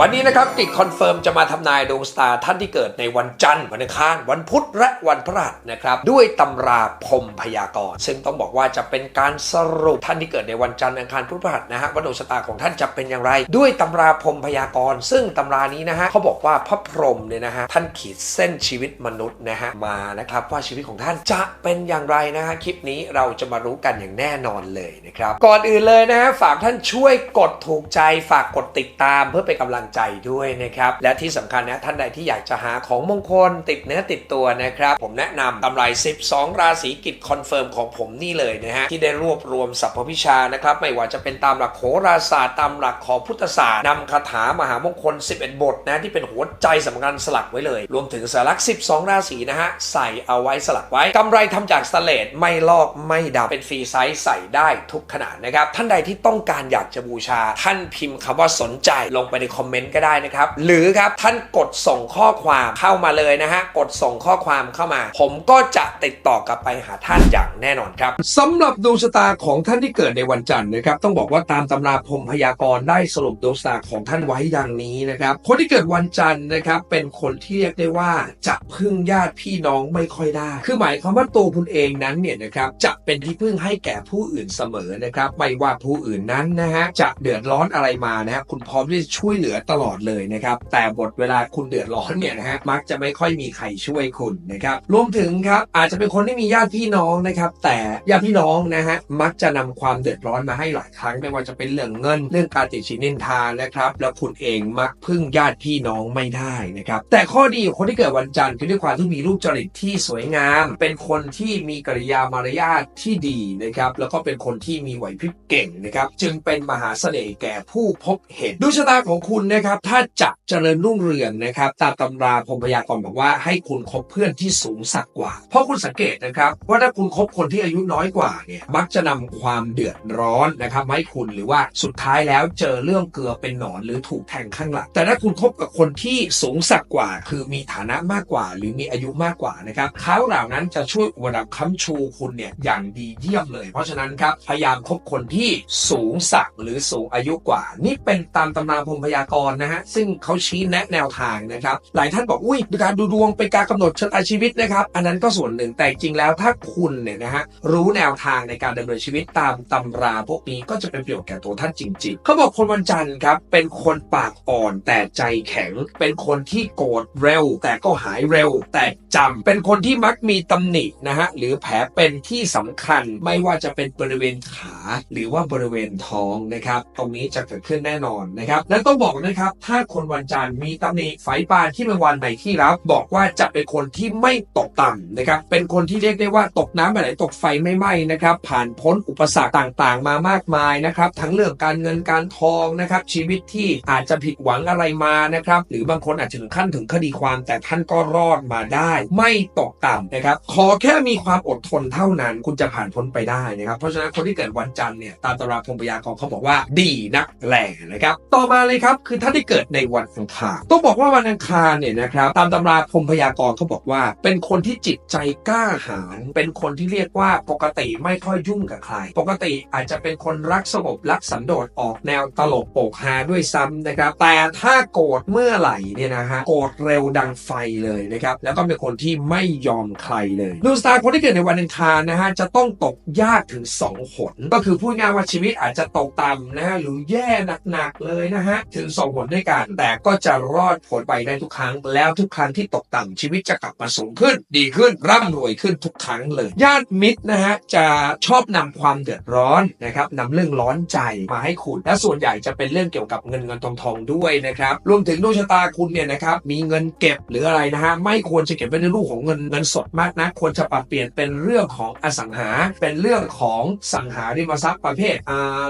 วันนี้นะครับกิจคอนเฟิร์มจะมาทำนายดวงสตาร์ท่านที่เกิดในวันจันทร์วันอังคารวันพุธและวันพฤหัสนะครับด้วยตำราพรมพยากรณ์ซึ่งต้องบอกว่าจะเป็นการสรุปท่านที่เกิดในวันจันทร์อังคารพุธพฤหัสนะฮะว่าดวงชะตาของท่านจะเป็นอย่างไร ด้วยตำราพรมพยากรณ์ซึ่งตำรานี้นะฮะเขาบอกว่าพระพรหมเนี่ยนะฮะท่านขีดเส้นชีวิตมนุษย์นะฮะมานะครับว่าชีวิตของท่านจะเป็นอย่างไรนะฮะคลิปนี้เราจะมารู้กันอย่างแน่นอนเลยนะครับก่อนอื่นเลยนะฮะฝากท่านช่วยกดถูกใจฝากกดติดตามเพื่อเป็นกำลังใจด้วยนะครับ และที่สำคัญนะท่านใดที่อยากจะหาของมงคลติดเนื้อติดตัวนะครับ ผมแนะนำตำรา12 ราศีกิจคอนเฟิร์มของผมนี่เลยนะฮะ ที่ได้รวบรวมสรรพวิชานะครับ ไม่ว่าจะเป็นตามหลักโหราศาสตร์ตามหลักของพุทธศาสตร์นำคาถามหามงคล 11 บทนะที่เป็นหัวใจสำคัญสลักไว้เลย รวมถึงสลัก 12 ราศีนะฮะ ใส่เอาไว้สลักไว้กำไรทำจากสเลดไม่ลอกไม่ดำเป็นฟรีไซส์ใส่ได้ทุกขนาดนะครับท่านใดที่ต้องการอยากจะบูชา ท่านพิมพ์คำว่าสนใจลงไปในคอมเมนต์ก็ได้นะครับ หรือครับท่านกดส่งข้อความเข้ามาเลยนะฮะ กดส่งข้อความเข้ามา ผมก็จะติดต่อกลับไปหาท่านอย่างแน่นอนครับสำหรับดวงชะตาของท่านที่เกิดในวันจันทร์นะครับ ต้องบอกว่าตามตำราพรมพยากรณ์ได้สรุปดวงชะตาของท่านไว้ดังนี้นะครับ คนที่เกิดวันจันทร์นะครับ เป็นคนที่เรียกได้ว่าจะพึ่งญาติพี่น้องไม่ค่อยได้ คือหมายความว่าตัวคุณเองนั้นเนี่ยนะครับจะเป็นที่พึ่งให้แก่ผู้อื่นเสมอนะครับ ไม่ว่าผู้อื่นนั้นนะฮะจะเดือดร้อนอะไรมานะฮะคุณพร้อมที่จะช่วยเหลือตลอดเลยนะครับ แต่บทเวลาคุณเดือดร้อนเนี่ยนะฮะมักจะไม่ค่อยมีใครช่วยคุณนะครับรวมถึงครับอาจจะเป็นคนที่มีญาติพี่น้องนะครับ แต่ญาติพี่น้องนะฮะมักจะนำความเดือดร้อนมาให้หลายครั้งไม่ว่าจะเป็นเรื่องเงินเรื่องการติดชินนินทานะครับ แล้วคุณเองมักพึ่งญาติพี่น้องไม่ได้นะครับ แต่ข้อดีของคนที่เกิดวันจันทร์คือด้วยความที่มีรูปจริตที่สวยงาม เป็นคนที่มีกริยามารยาทที่ดีนะครับ แล้วก็เป็นคนที่มีไหวพริบเก่งนะครับ จึงเป็นมหาเสน่ห์แก่ผู้พบเห็นดวงชะตาของคุณนะครับ ถ้าจะเจริญรุ่งเรืองนะครับ ตามตำราพรมพยากรณ์บอกว่าให้คุณคบเพื่อนที่สูงสักกว่า เพราะคุณสังเกตนะครับว่าถ้าคุณคบคนที่อายุน้อยกว่าเนี่ยมักจะนำความเดือดร้อนนะครับมาให้คุณหรือว่าสุดท้ายแล้วเจอเรื่องเกลือเป็นหนอนหรือถูกแทงข้างหลังแต่ถ้าคุณคบกับคนที่สูงสักกว่า คือมีฐานะมากกว่า หรือมีอายุมากกว่านะครับเขาเหล่านั้นจะช่วยอุปถัมภ์ค้ำชูคุณเนี่ยอย่างดีเยี่ยมเลย เพราะฉะนั้นครับพยายามคบคนที่สูงสักหรือสูงอายุกว่า นี่เป็นตามตำราพรมพยากรณ์นะฮะซึ่งเขาชี้แนะแนวทางนะครับ หลายท่านบอกอุ้ยการดูดวงเป็นการกำหนดชะตาชีวิตนะครับ อันนั้นก็ส่วนหนึ่งแต่จริงแล้วถ้าคุณเนี่ยนะฮะรู้แนวทางในการดำเนินชีวิตตามตำราพวกนี้ก็จะเป็นประโยชน์แก่ตัวท่านจริง ๆ เขาบอกคนวันจันทร์ครับเป็นคนปากอ่อนแต่ใจแข็ง เป็นคนที่โกรธเร็ว แต่ก็หายเร็ว แต่จำเป็นคนที่มักมีตำหนินะฮะหรือแผลเป็นที่สำคัญไม่ว่าจะเป็นบริเวณขา หรือว่าบริเวณท้องนะครับ ตรงนี้จะเกิดขึ้นแน่นอนนะครับและต้องบอกนะครับ ถ้าคนวันจันทร์มีตำหนิไฟปานที่เป็นวันในที่รับ บอกว่าจะเป็นคนที่ไม่ตกต่ำนะครับ เป็นคนที่เรียกได้ว่าตกน้ำไปไหนตกไฟไม่ไหม้นะครับ ผ่านพ้นอุปสรรคต่างๆ มามากมายนะครับ ทั้งเรื่องการเงินการทองนะครับ ชีวิตที่อาจจะผิดหวังอะไรมานะครับ หรือบางคนอาจจะถึงขั้นถึงคดีความ แต่ท่านก็รอดมาได้ ไม่ตกต่ำนะครับ ขอแค่มีความอดทนเท่านั้น คุณจะผ่านพ้นไปได้นะครับ เพราะฉะนั้นคนที่เกิดวันจันทร์เนี่ยตามตำราพรหมพยากรเขาบอกว่า ดีนักแหล่นะครับ ต่อมาเลยครับคือท่านที่เกิดในวันอังคารต้องบอกว่าวันอังคารเนี่ยนะครับตามตำราพมพยากรณ์เขาบอกว่า เป็นคนที่จิตใจกล้าหาญเป็นคนที่เรียกว่าปกติไม่ค่อยยุ่งกับใคร ปกติอาจจะเป็นคนรักสงบรักสันโดษออกแนวตลกโปกฮาด้วยซ้ำนะครับ แต่ถ้าโกรธเมื่อไหร่เนี่ยนะฮะโกรธเร็วดังไฟเลยนะครับแล้วก็เป็นคนที่ไม่ยอมใครเลยดวงสตาร์คนที่เกิดในวันอังคารนะฮะจะต้องตกยากถึง 2 หน ก็คือพูดง่ายว่าชีวิตอาจจะตกต่ำนะฮะหรือแย่หนักๆเลยนะฮะถึง 2ผลด้วยกัน แต่ก็จะรอดผลไปได้ทุกครั้ง แล้วทุกครั้งที่ตกต่ำชีวิตจะกลับมาสูงขึ้น ดีขึ้นร่ำรวยขึ้นทุกครั้งเลย ญาติมิตรนะฮะจะชอบนำความเดือดร้อนนะครับนำเรื่องร้อนใจมาให้คุณ และส่วนใหญ่จะเป็นเรื่องเกี่ยวกับเงินเงินทองทองด้วยนะครับรวมถึงดวงชะตาคุณเนี่ยนะครับมีเงินเก็บหรืออะไรนะฮะไม่ควรจะเก็บไว้ในรูปของเงินเงินสดมากนะควรจะปรับเปลี่ยนเป็นเรื่องของอสังหา เป็นเรื่องของสังหาริมทรัพย์ประเภท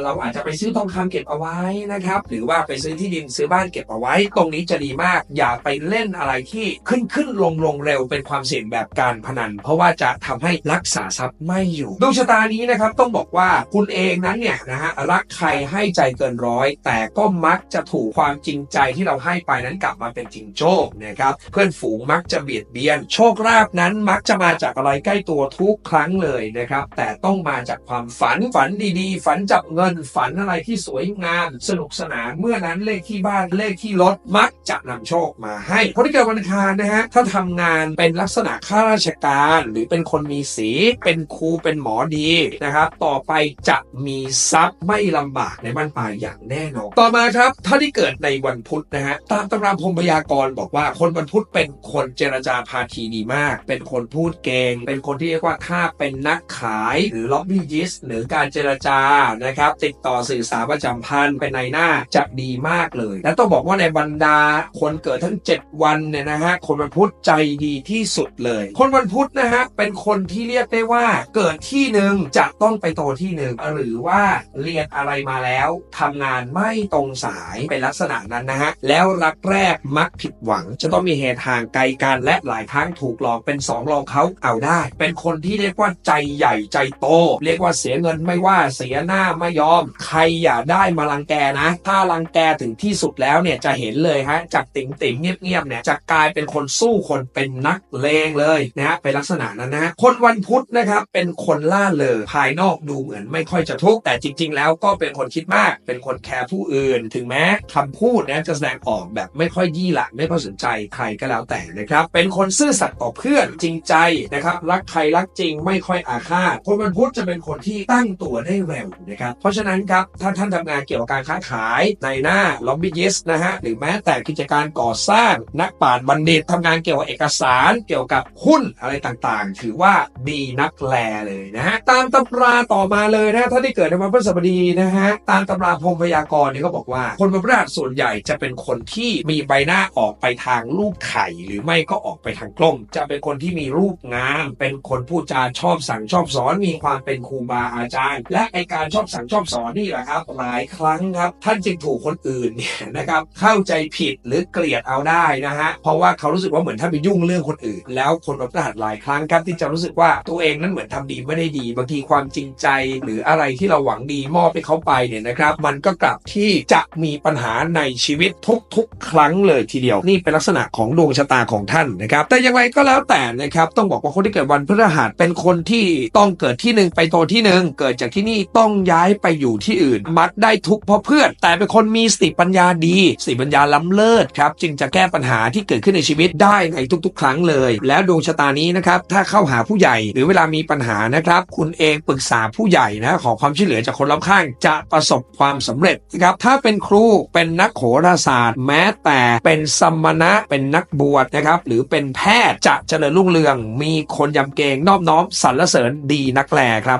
เราอาจจะไปซื้อทองคำเก็บเอาไว้นะครับหรือว่าไปซื้อที่ดินซื้อบ้านเก็บเอาไว้ ตรงนี้จะดีมาก อย่าไปเล่นอะไรที่ขึ้นขึ้นลงลงเร็วเป็นความเสี่ยงแบบการพนัน เพราะว่าจะทำให้รักษาทรัพย์ไม่อยู่ดวงชะตานี้นะครับต้องบอกว่าคุณเองนั้นเนี่ยนะฮะรักใครให้ใจเกินร้อย แต่ก็มักจะถูกความจริงใจที่เราให้ไปนั้นกลับมาเป็นจริงโชคนะครับเพื่อนฝูงมักจะเบียดเบียน โชคลาภนั้นมักจะมาจากอะไรใกล้ตัวทุกครั้งเลยนะครับแต่ต้องมาจากความฝันฝันดีๆ ฝันจับเงินฝันอะไรที่สวยงามสนุกสนานเมื่อนั้นเลขที่ที่บ้านเลขที่รถมักจะนำโชคมาให้คนที่เกิดวันอังคารนะฮะถ้าทำงานเป็นลักษณะข้าราชการ หรือเป็นคนมีสี เป็นครูเป็นหมอดีนะครับ ต่อไปจะมีทรัพย์ไม่ลำบากในบ้านปลายอย่างแน่นอนต่อมาครับถ้าที่เกิดในวันพุธนะฮะตามตำราพรมพยากรณ์บอกว่าคนวันพุธเป็นคนเจรจาพาทีดีมาก เป็นคนพูดเก่งเป็นคนที่เรียกว่าถ้าเป็นนักขายหรือล็อบบี้ยิสหรือการเจรจานะครับ ติดต่อสื่อสารประจำพันเป็นในหน้าจะดีมากเลยและต้องบอกว่าในบรรดาคนเกิดทั้ง 7 วันเนี่ยนะฮะคนวันพุธใจดีที่สุดเลย คนวันพุธนะฮะเป็นคนที่เรียกได้ว่าเกิดที่หนึ่งจะต้องไปโตที่หนึ่งหรือว่าเรียนอะไรมาแล้วทำงานไม่ตรงสายเป็นลักษณะนั้นนะฮะแล้วรักแรกมักผิดหวัง จะต้องมีเหตุห่างไกลกันและหลายครั้งถูกหลอกเป็นสองรองเขาเอาได้ เป็นคนที่เรียกว่าใจใหญ่ใจโต เรียกว่าเสียเงินไม่ว่าเสียหน้าไม่ยอม ใครอย่าได้มารังแกนะ ถ้ารังแกถึงที่สุดแล้วเนี่ยจะเห็นเลยฮะจากติ๋มติ๋มๆเงียบๆเนี่ยจะกลายเป็นคนสู้คนเป็นนักเลงเลยนะฮะเป็นลักษณะนั้นนะฮะคนวันพุธนะครับเป็นคนล่าเริงภายนอกดูเหมือนไม่ค่อยจะทุกข์แต่จริง ๆ แล้วก็เป็นคนคิดมาก เป็นคนแคร์ผู้อื่น ถึงแม้คำพูดนะจะแสดงออกแบบไม่ค่อยยี่หละไม่ค่อยสนใจใครก็แล้วแต่นะครับเป็นคนซื่อสัตย์ต่อเพื่อนจริงใจนะครับรักใครรักจริงไม่ค่อยอาฆาตคนวันพุธจะเป็นคนที่ตั้งตัวได้เร็วนะครับเพราะฉะนั้นครับถ้าท่านทำงานเกี่ยวกับการค้าขายในหน้าล็อบบี้ยิสนะฮะหรือแม้แต่กิจการก่อสร้างนักปราชญ์บัณฑิตทำงานเกี่ยวกับเอกสารเกี่ยวกับหุ้นอะไรต่างๆ ถือว่าดีนักแลเลยนะฮะตามตำราต่อมาเลยนะถ้าที่เกิดในวันพฤหัสบดีนะฮะตามตำราพรมพยากรณ์เนี่ยก็บอกว่า คนวันพฤหัสส่วนใหญ่จะเป็นคนที่มีใบหน้าออกไปทางรูปไข่หรือไม่ก็ออกไปทางกลม จะเป็นคนที่มีรูปงาม เป็นคนพูดจาชอบสั่งชอบสอนมีความเป็นครูบาอาจารย์ และไอการชอบสั่งชอบสอนนี่แหละครับหลายครั้งครับ ท่านจึงถูกคนอื่นเนี่ยนะครับเข้าใจผิดหรือเกลียดเอาได้นะฮะเพราะว่าเขารู้สึกว่าเหมือนท่านไปยุ่งเรื่องคนอื่น แล้วคนวันพฤหัสหลายครั้งครับที่จะรู้สึกว่าตัวเองนั้นเหมือนทำดีไม่ได้ดีบางทีความจริงใจ หรืออะไรที่เราหวังดีมอบให้เขาไปเนี่ยนะครับมันก็กลับที่จะมีปัญหาในชีวิตทุกๆ ครั้งเลยทีเดียว นี่เป็นลักษณะของดวงชะตาของท่านนะครับแต่อย่างไรก็แล้วแต่นะครับต้องบอกว่าคนที่เกิดวันพฤหัสเป็นคนที่ต้องเกิดที่หนึ่งไปโตที่หนึ่งเกิดจากที่นี่ต้องย้ายไปอยู่ที่อื่น มักได้ทุกเพราะเพื่อนแต่เป็นคนมีสติปัญญาดีสติปัญญาล้ำเลิศครับจึงจะแก้ปัญหาที่เกิดขึ้นในชีวิตได้ในทุกๆ ครั้งเลย แล้วดวงชะตานี้นะครับถ้าเข้าหาผู้ใหญ่หรือเวลามีปัญหานะครับ คุณเองปรึกษาผู้ใหญ่นะขอความช่วยเหลือจากคนรอบข้าง จะประสบความสำเร็จนะครับถ้าเป็นครูเป็นนักโหราศาสตร์ แม้แต่เป็นสมณะเป็นนักบวชนะครับหรือเป็นแพทย์จะเจริญรุ่งเรือง มีคนยำเกรงนอบน้อมสรรเสริญดีนักแลครับ